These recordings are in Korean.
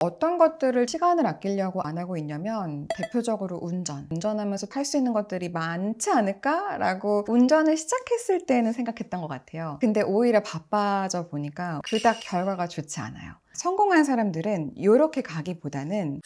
어떤 것들을 시간을 아끼려고 안 하고 있냐면 대표적으로 운전. 운전하면서 할수 있는 것들이 많지 않을까라고 운전을 시작했을 때는 생각했던 것 같아요. 근데 오히려 바빠져 보니까 그닥 결과가 좋지 않아요. 성공한 사람들은 이렇게 가기보다는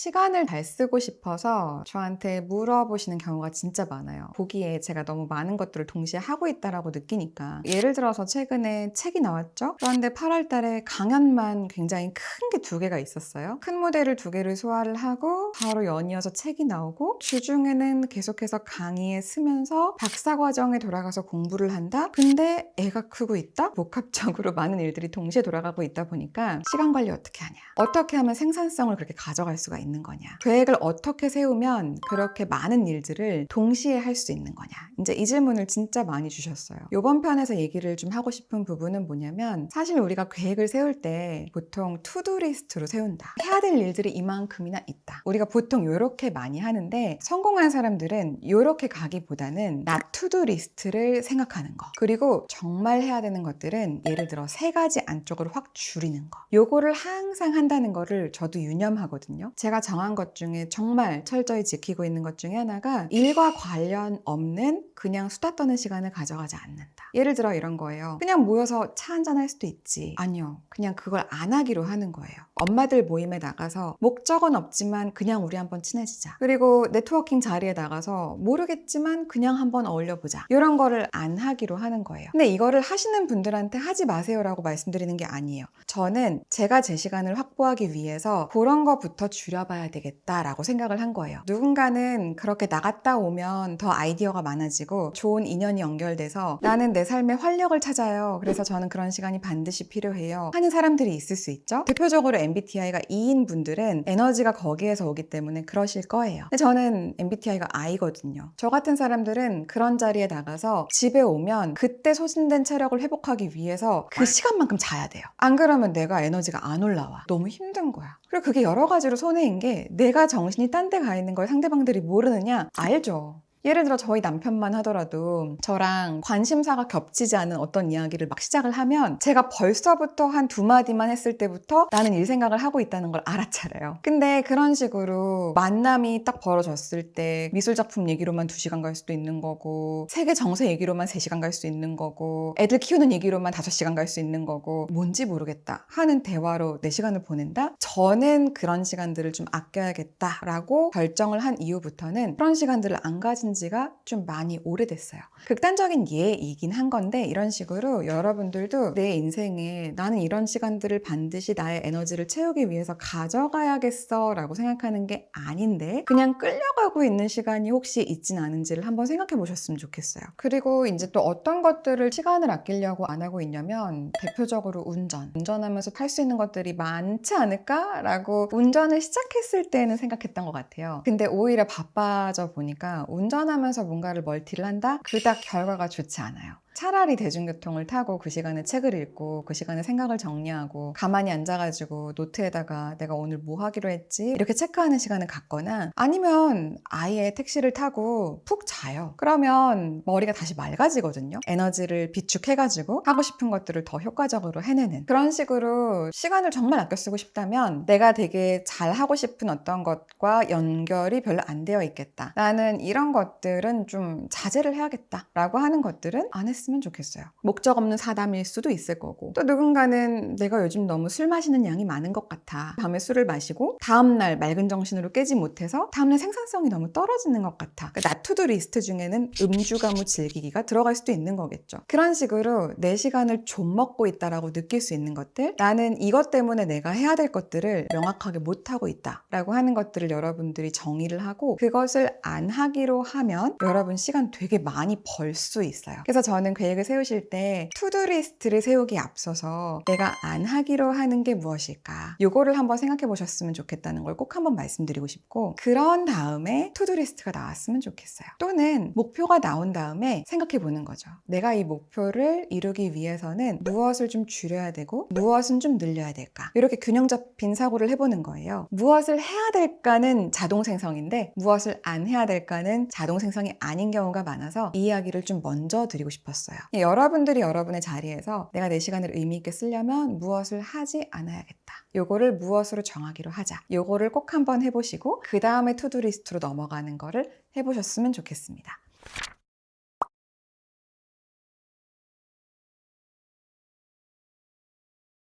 시간을 잘 쓰고 싶어서 저한테 물어보시는 경우가 진짜 많아요. 보기에 제가 너무 많은 것들을 동시에 하고 있다라고 느끼니까. 예를 들어서 최근에 책이 나왔죠? 그런데 8월 달에 강연만 굉장히 큰 게 두 개가 있었어요. 큰 무대를 두 개를 소화를 하고 바로 연이어서 책이 나오고 주중에는 계속해서 강의에 쓰면서 박사 과정에 돌아가서 공부를 한다? 근데 애가 크고 있다? 복합적으로 많은 일들이 동시에 돌아가고 있다 보니까 시간 관리 어떻게 하냐? 어떻게 하면 생산성을 그렇게 가져갈 수가 있는 거냐? 계획을 어떻게 세우면 그렇게 많은 일들을 동시에 할 수 있는 거냐? 이제 이 질문을 진짜 많이 주셨어요. 이번 편에서 얘기를 좀 하고 싶은 부분은 뭐냐면 사실 우리가 계획을 세울 때 보통 투두 리스트로 세운다. 해야 될 일들이 이만큼이나 있다. 우리가 보통 이렇게 많이 하는데 성공한 사람들은 이렇게 가기보다는 나 투두 리스트를 생각하는 거. 그리고 정말 해야 되는 것들은 예를 들어 세 가지 안쪽으로 확 줄이는 거. 요거를 항상 한다는 거를 저도 유념하거든요. 제가 정한 것 중에 정말 철저히 지키고 있는 것 중에 하나가 일과 관련 없는 그냥 수다 떠는 시간을 가져가지 않는다. 예를 들어 이런 거예요. 그냥 모여서 차 한잔 할 수도 있지. 아니요. 그냥 그걸 안 하기로 하는 거예요. 엄마들 모임에 나가서 목적은 없지만 그냥 우리 한번 친해지자. 그리고 네트워킹 자리에 나가서 모르겠지만 그냥 한번 어울려보자. 이런 거를 안 하기로 하는 거예요. 근데 이거를 하시는 분들한테 하지 마세요라고 말씀드리는 게 아니에요. 저는 제가 제 시간을 확보하기 위해서 그런 거부터 줄여 봐야 되겠다라고 생각을 한 거예요. 누군가는 그렇게 나갔다 오면 더 아이디어가 많아지고 좋은 인연이 연결돼서 나는 내 삶의 활력을 찾아요. 그래서 저는 그런 시간이 반드시 필요해요. 하는 사람들이 있을 수 있죠. 대표적으로 MBTI가 E인 분들은 에너지가 거기에서 오기 때문에 그러실 거예요. 근데 저는 MBTI가 I거든요. 저 같은 사람들은 그런 자리에 나가서 집에 오면 그때 소진된 체력을 회복하기 위해서 그 시간만큼 자야 돼요. 안 그러면 내가 에너지가 안 올라와. 너무 힘든 거야. 그리고 그게 여러 가지로 손해 인 게 내가 정신이 딴 데 가 있는 걸 상대방들이 모르느냐? 알죠. 예를 들어 저희 남편만 하더라도 저랑 관심사가 겹치지 않은 어떤 이야기를 막 시작을 하면 제가 벌써부터 한 두 마디만 했을 때부터 나는 일 생각을 하고 있다는 걸 알았잖아요. 근데 그런 식으로 만남이 딱 벌어졌을 때 미술 작품 얘기로만 두 시간 갈 수도 있는 거고 세계 정세 얘기로만 세 시간 갈 수 있는 거고 애들 키우는 얘기로만 다섯 시간 갈 수 있는 거고 뭔지 모르겠다 하는 대화로 내 시간을 보낸다? 저는 그런 시간들을 좀 아껴야겠다라고 결정을 한 이후부터는 그런 시간들을 안 가진 지가 좀 많이 오래됐어요. 극단적인 예이긴 한 건데 이런 식으로 여러분들도 내 인생에 나는 이런 시간들을 반드시 나의 에너지를 채우기 위해서 가져가야겠어 라고 생각하는 게 아닌데 그냥 끌려가고 있는 시간이 혹시 있진 않은지를 한번 생각해 보셨으면 좋겠어요. 그리고 이제 또 어떤 것들을 시간을 아끼려고 안 하고 있냐면 대표적으로 운전. 운전하면서 할 수 있는 것들이 많지 않을까라고 운전을 시작했을 때는 생각했던 것 같아요. 근데 오히려 바빠져 보니까 운전 하면서 뭔가를 멀티를 한다? 그닥 결과가 좋지 않아요. 차라리 대중교통을 타고 그 시간에 책을 읽고 그 시간에 생각을 정리하고 가만히 앉아가지고 노트에다가 내가 오늘 뭐 하기로 했지 이렇게 체크하는 시간을 갖거나 아니면 아예 택시를 타고 푹 자요. 그러면 머리가 다시 맑아지거든요. 에너지를 비축해가지고 하고 싶은 것들을 더 효과적으로 해내는 그런 식으로 시간을 정말 아껴 쓰고 싶다면 내가 되게 잘 하고 싶은 어떤 것과 연결이 별로 안 되어 있겠다. 나는 이런 것들은 좀 자제를 해야겠다라고 하는 것들은 안 했 으면 좋겠어요. 목적 없는 사담일 수도 있을 거고 또 누군가는 내가 요즘 너무 술 마시는 양이 많은 것 같아. 밤에 술을 마시고 다음날 맑은 정신으로 깨지 못해서 다음날 생산성이 너무 떨어지는 것 같아. 그러니까 나투두 리스트 중에는 음주가무 즐기기가 들어갈 수도 있는 거겠죠. 그런 식으로 내 시간을 좀 먹고 있다라고 느낄 수 있는 것들 나는 이것 때문에 내가 해야 될 것들을 명확하게 못하고 있다라고 하는 것들을 여러분들이 정의를 하고 그것을 안 하기로 하면 여러분 시간 되게 많이 벌 수 있어요. 그래서 저는 계획을 세우실 때 투두 리스트를 세우기 앞서서 내가 안 하기로 하는 게 무엇일까? 요거를 한번 생각해 보셨으면 좋겠다는 걸 꼭 한번 말씀드리고 싶고 그런 다음에 투두 리스트가 나왔으면 좋겠어요. 또는 목표가 나온 다음에 생각해 보는 거죠. 내가 이 목표를 이루기 위해서는 무엇을 좀 줄여야 되고 무엇은 좀 늘려야 될까? 이렇게 균형 잡힌 사고를 해보는 거예요. 무엇을 해야 될까는 자동 생성인데 무엇을 안 해야 될까는 자동 생성이 아닌 경우가 많아서 이 이야기를 좀 먼저 드리고 싶었어요. 싶었어요. 예, 여러분들이 여러분의 자리에서 내가 내 시간을 의미 있게 쓰려면 무엇을 하지 않아야겠다. 요거를 무엇으로 정하기로 하자. 요거를 꼭 한번 해보시고 그 다음에 투두 리스트로 넘어가는 거를 해보셨으면 좋겠습니다.